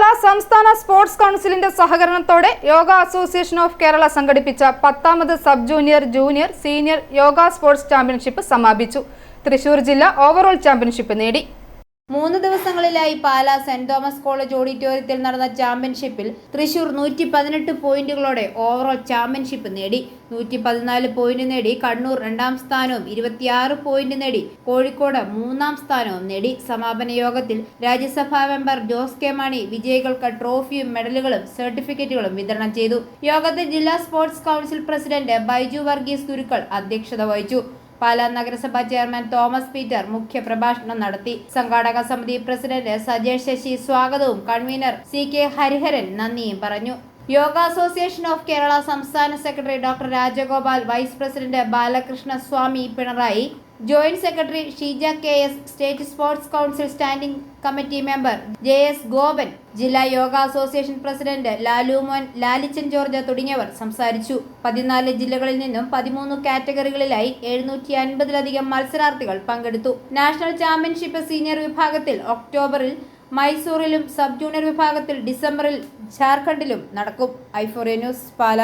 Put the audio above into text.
പാലാ സംസ്ഥാന സ്പോർട്സ് കൗൺസിലിന്റെ സഹകരണത്തോടെ യോഗ അസോസിയേഷൻ ഓഫ് കേരള സംഘടിപ്പിച്ച പത്താമത് sub junior junior senior yoga sports championship സമാപിച്ചു. തൃശൂർ ജില്ല ഓവറോൾ ചാമ്പ്യൻഷിപ്പ് നേടി. മൂന്ന് ദിവസങ്ങളിലായി പാലാ സെന്റ് തോമസ് കോളേജ് ഓഡിറ്റോറിയത്തിൽ നടന്ന ചാമ്പ്യൻഷിപ്പിൽ തൃശൂർ നൂറ്റി പതിനെട്ട് പോയിന്റുകളോടെ ഓവറോൾ ചാമ്പ്യൻഷിപ്പ് നേടി. നൂറ്റി പതിനാല് പോയിന്റ് നേടി. കണ്ണൂർ രണ്ടാം സ്ഥാനവും ഇരുപത്തിയാറ് പോയിന്റ് നേടി. കോഴിക്കോട് മൂന്നാം സ്ഥാനവും നേടി. സമാപന യോഗത്തിൽ Rajya Sabha member Jose K Mani വിജയികൾക്ക് ട്രോഫിയും മെഡലുകളും സർട്ടിഫിക്കറ്റുകളും വിതരണം ചെയ്തു. യോഗത്തിൽ ജില്ലാ sports council president Baiju Varghese Gurukkal അധ്യക്ഷത വഹിച്ചു. പാലാ നഗരസഭാ ചെയർമാൻ തോമസ് പീറ്റർ മുഖ്യപ്രഭാഷണം നടത്തി. സംഘാടക സമിതി പ്രസിഡന്റ് സജേഷ് ശശി സ്വാഗതവും കൺവീനർ സി കെ ഹരിഹരൻ നന്ദിയും പറഞ്ഞു. യോഗ അസോസിയേഷൻ ഓഫ് കേരള സംസ്ഥാന secretary doctor Rajagopal vice president Balakrishna Swami Pinarayi joint secretary Sheeja K S state sports council standing committee member J S Gopan ജില്ലാ yoga association president Lalumon Lalichan George തുടങ്ങിയവർ സംസാരിച്ചു. പതിനാല് ജില്ലകളിൽ നിന്നും പതിമൂന്ന് കാറ്റഗറികളിലായി എഴുന്നൂറ്റി അൻപതിലധികം മത്സരാർത്ഥികൾ പങ്കെടുത്തു. നാഷണൽ ചാമ്പ്യൻഷിപ്പ് സീനിയർ വിഭാഗത്തിൽ ഒക്ടോബറിൽ മൈസൂറിലും സബ് ജൂനിയർ വിഭാഗത്തിൽ ഡിസംബറിൽ ജാർഖണ്ഡിലും നടക്കും. ഐഫോറിയ ന്യൂസ് പാല.